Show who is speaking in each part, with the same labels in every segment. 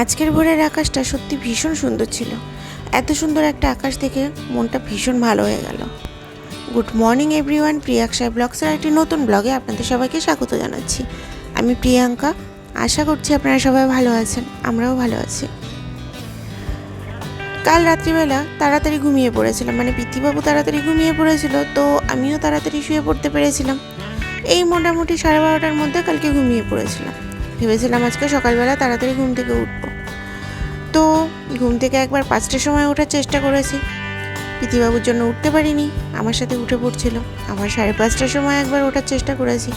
Speaker 1: আজকের ভোরের আকাশটা সত্যি ভীষণ সুন্দর ছিল। এত সুন্দর একটা আকাশ দেখে মনটা ভীষণ ভালো হয়ে গেল। Good morning, everyone. প্রিয়াক্ষা ব্লগসের একটি নতুন ব্লগে আপনাদের সবাইকে স্বাগত জানাচ্ছি। আমি প্রিয়াঙ্কা। আশা করছি আপনারা সবাই ভালো আছেন, আমরাও ভালো আছি। কাল রাত্রিবেলা তাড়াতাড়ি ঘুমিয়ে পড়েছিলাম মানে পিতৃবাবু তাড়াতাড়ি ঘুমিয়ে পড়েছিল, তো আমিও তাড়াতাড়ি শুয়ে পড়তে পেরেছিলাম। এই মোটামুটি সাড়ে বারোটার মধ্যে কালকে ঘুমিয়ে পড়েছিলাম। ভেবেছিলাম আজকে সকালবেলা তাড়াতাড়ি ঘুম থেকে উঠবো। তো ঘুম থেকে একবার পাঁচটার সময় ওঠার চেষ্টা করেছি। পিতিবাবুর জন্য উঠতে পারিনি, আমার সাথে উঠে পড়ছিল। আবার সাড়ে পাঁচটার সময় একবার ওঠার চেষ্টা করেছি।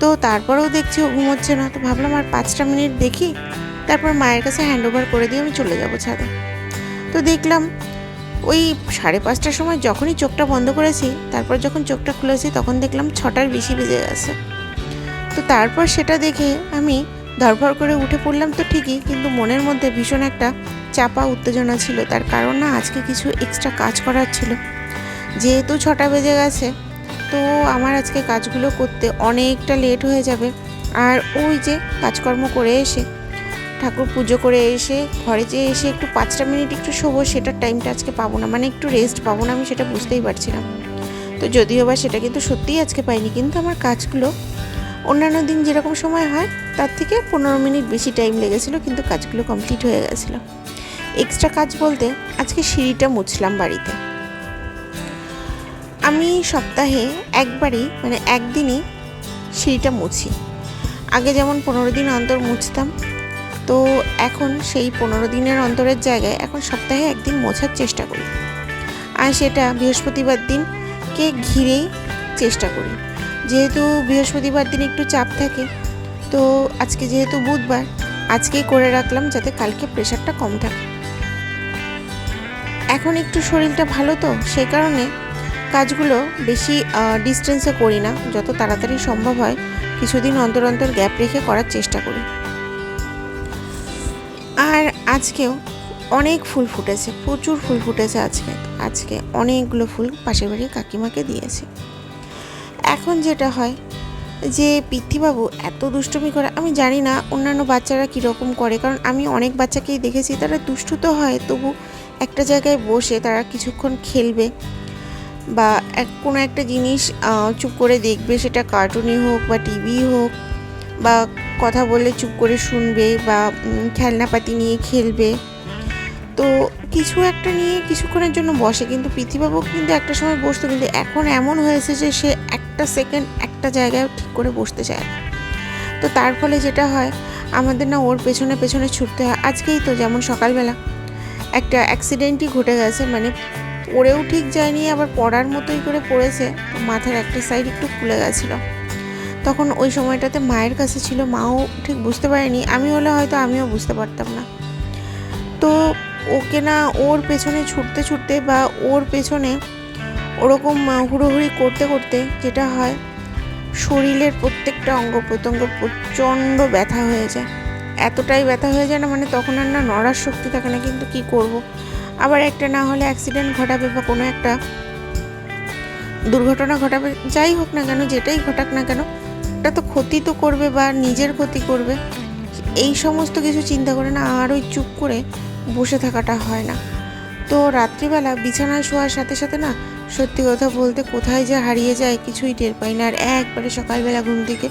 Speaker 1: তো তারপরেও দেখছি ও ঘুমোচ্ছে না। তো ভাবলাম আর পাঁচটা মিনিট দেখি, তারপর মায়ের কাছে হ্যান্ড ওভার করে দিয়ে আমি চলে যাব ছাদে। তো দেখলাম ওই সাড়ে পাঁচটার সময় যখনই চোখটা বন্ধ করেছি, তারপর যখন চোখটা খুলেছি, তখন দেখলাম ছটার বেশি বেজে গেছে। তো তারপর সেটা দেখে আমি ধরফর করে উঠে পড়লাম তো ঠিকই, কিন্তু মনের মধ্যে ভীষণ একটা চাপা উত্তেজনা ছিল। তার কারণ না, আজকে কিছু এক্সট্রা কাজ করার ছিল। যেহেতু ছটা বেজে গেছে, তো আমার আজকে কাজগুলো করতে অনেকটা লেট হয়ে যাবে। আর ওই যে কাজকর্ম করে এসে, ঠাকুর পুজো করে এসে, ঘরে যে এসে একটু পাঁচটা মিনিট একটু শোবো, সেটার টাইমটা আজকে পাবো না। মানে একটু রেস্ট পাবো না, আমি সেটা বুঝতেই পারছিলাম তো যদিও বা সেটা কিন্তু সত্যিই আজকে পাইনি, কিন্তু আমার কাজগুলো অন্যান্য দিন যেরকম সময় হয়, তার থেকে পনেরো মিনিট বেশি টাইম লেগেছিলো, কিন্তু কাজগুলো কমপ্লিট হয়ে গেছিল। এক্সট্রা কাজ বলতে, আজকে সিঁড়িটা মুছলাম বাড়িতে। আমি সপ্তাহে একবারই মানে একদিনই সিঁড়িটা মুছি। আগে যেমন পনেরো দিন অন্তর মুছতাম, তো এখন সেই পনেরো দিনের অন্তরের জায়গায় এখন সপ্তাহে একদিন মোছার চেষ্টা করি। আর সেটা বৃহস্পতিবার দিনকে ঘিরেই চেষ্টা করি। যেহেতু বৃহস্পতিবার দিন একটু চাপ থাকে, তো আজকে যেহেতু বুধবার, আজকেই করে রাখলাম যাতে কালকে প্রেশারটা কম থাকে। এখন একটু শরীরটা ভালো তো সেই কারণে কাজগুলো বেশি ডিস্টেন্সে করি না, যত তাড়াতাড়ি সম্ভব হয়, কিছুদিন অন্তর অন্তর গ্যাপ রেখে করার চেষ্টা করি। আর আজকেও অনেক ফুল ফুটেছে, প্রচুর ফুল ফুটেছে আজকে আজকে অনেকগুলো ফুল পাশের বাড়ির কাকিমাকে দিয়েছি। এখন যেটা হয় যে পিতৃবাবু এত দুষ্টুমি করে, আমি জানি না অন্যান্য বাচ্চারা কীরকম করে, কারণ আমি অনেক বাচ্চাকেই দেখেছি, তারা দুষ্টু তো হয়, তবু একটা জায়গায় বসে তারা কিছুক্ষণ খেলবে বা এক, কোনো একটা জিনিস চুপ করে দেখবে, সেটা কার্টুনই হোক বা টিভি হোক বা কথা বললে চুপ করে শুনবে বা খেলনাপাতি নিয়ে খেলবে। তো কিছু একটা নিয়ে কিছুক্ষণের জন্য বসে, কিন্তু পৃথিবাবু কিন্তু একটা সময় বসতো, কিন্তু এখন এমন হয়েছে যে সে একটা সেকেন্ড একটা জায়গায় ঠিক করে বসতে চায়। না। তো তার ফলে যেটা হয়, আমাদের না ওর পেছনে পেছনে ছুটতে হয়। আজকেই তো যেমন সকালবেলা একটা অ্যাক্সিডেন্টই ঘটে গেছে মানে পড়েও ঠিক যায়নি, আবার পড়ার মতোই করে পড়েছে মাথার একটা সাইড একটু খুলে গেছিল। তখন ওই সময়টাতে মায়ের কাছে ছিল, মাও ঠিক বুঝতে পারেনি, আমি হলে হয়তো আমিও বুঝতে পারতাম না। তো ওকে না ওর পেছনে ছুটতে ছুটতে বা ওর পেছনে ওরকম হুড়োহুড়ি করতে করতে যেটা হয়, শরীরের প্রত্যেকটা অঙ্গ প্রত্যঙ্গ প্রচণ্ড ব্যথা হয়ে যায়। এতটাই ব্যথা হয়ে যায় না মানে তখন আর না নড়ার শক্তি থাকে না, কিন্তু কি করব। আবার একটা না হলে অ্যাক্সিডেন্ট ঘটাবে বা কোনো একটা দুর্ঘটনা ঘটাবে, যাই হোক না কেন, যেটাই ঘটাক না কেন এটা তো ক্ষতি তো করবে বা নিজের ক্ষতি করবে। এই সমস্ত কিছু চিন্তা করে না আর ওই চুপ করে বসে থাকাটা হয় না। তো রাত্রিবেলা বিছানায় শোয়ার সাথে সাথে না সত্যি কথা বলতে কোথায় যে হারিয়ে যায় কিছুই টের পাই না। আর একবারে সকালবেলা ঘুম থেকে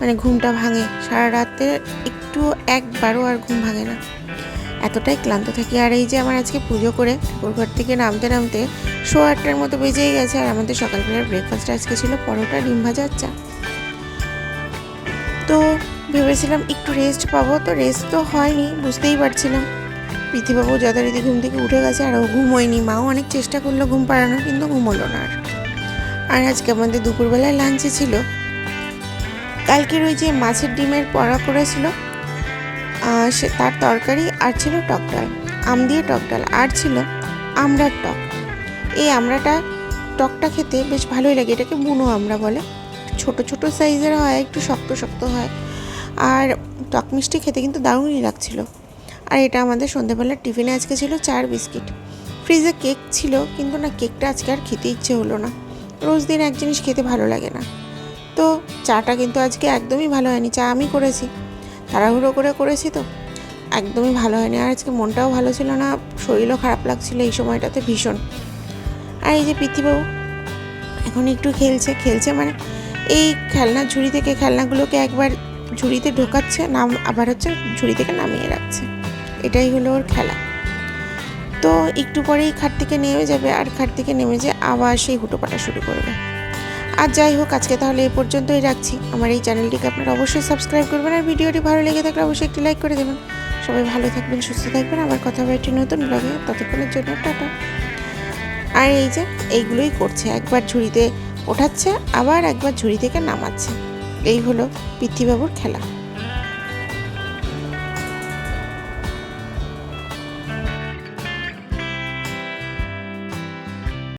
Speaker 1: মানে ঘুমটা ভাঙে। সারা রাতে একটু একবারও আর ঘুম ভাঙে না। এতটাই ক্লান্ত থাকি। আর এই যে আমার আজকে পুজো করে, ঠাকুরঘর থেকে নামতে নামতে শো আটটার মতো বেজেই গেছে। আর আমাদের সকালবেলার ব্রেকফাস্ট আজকে ছিল পরোটা, ডিম ভাজা চা। তো ভেবেছিলাম একটু রেস্ট পাবো। তো রেস্ট তো হয়নি, বুঝতেই পারছিলাম। পৃথিবাবু যথারীতি ঘুম থেকে উঠে গেছে আর ও ঘুমোয়নি। মাও অনেক চেষ্টা করল ঘুম পাড়ানোর কিন্তু ঘুমোলো না আর। আর আজকে আমাদের দুপুরবেলায় লাঞ্চে ছিল। কালকের ওই যে মাছের ডিমের পড়া করেছিল সে তার তরকারি আর ছিল টক ডাল। আম দিয়ে টক ডাল আর ছিল আমড়ার টক। এই আমড়াটা টকটা খেতে বেশ ভালোই লাগে। এটাকে বুনো আমড়া বলে। ছোট ছোট সাইজের হয়, একটু শক্ত শক্ত হয়। আর টক মিষ্টি খেতে কিন্তু দারুণই লাগছিল। আর এটা আমাদের সন্ধ্যেবেলার টিফিনে আজকে ছিল চার বিস্কিট। ফ্রিজে কেক ছিল, কিন্তু না, কেকটা আজকে আর খেতে ইচ্ছে হলো না। রোজ দিন এক জিনিস খেতে ভালো লাগে না। তো চাটা কিন্তু আজকে একদমই ভালো হয়নি, চা আমি করেছি। তাড়াহুড়ো করে করেছি তো। একদমই ভালো হয়নি, আর আজকে মনটাও ভালো ছিল না, শরীরও খারাপ লাগছিল এই সময়টাতে ভীষণ। আর এই যে পৃথিবাবু এখন একটু খেলছে খেলছে মানে এই খেলনা ঝুড়ি থেকে খেলনাগুলোকে একবার ঝুড়িতে ঢোকাচ্ছে, নাম আবার হচ্ছে ঝুড়ি থেকে নামিয়ে রাখছে। এটাই হলো ওর খেলা। তো একটু পরেই খাট থেকে নেমে যাবে আর খাট থেকে নেমে যে আবার সেই হুটোপাটা শুরু করবে। আর যাই হোক, আজকে তাহলে এই পর্যন্তই রাখছি। আমার এই চ্যানেলটিকে আপনারা অবশ্যই সাবস্ক্রাইব করবেন আর ভিডিওটি ভালো লেগে থাকলে অবশ্যই একটি লাইক করে দেবেন। সবাই ভালো থাকবেন, সুস্থ থাকবেন। আবার কথা হবে একটি নতুন ব্লগে ততক্ষণের জন্য টাটা। আর এই যে, এইগুলোই করছে। একবার ঝুড়িতে ওঠাচ্ছে, আবার একবার ঝুড়ি থেকে নামাচ্ছে। এই হলো পৃথ্বীবাবুর খেলা।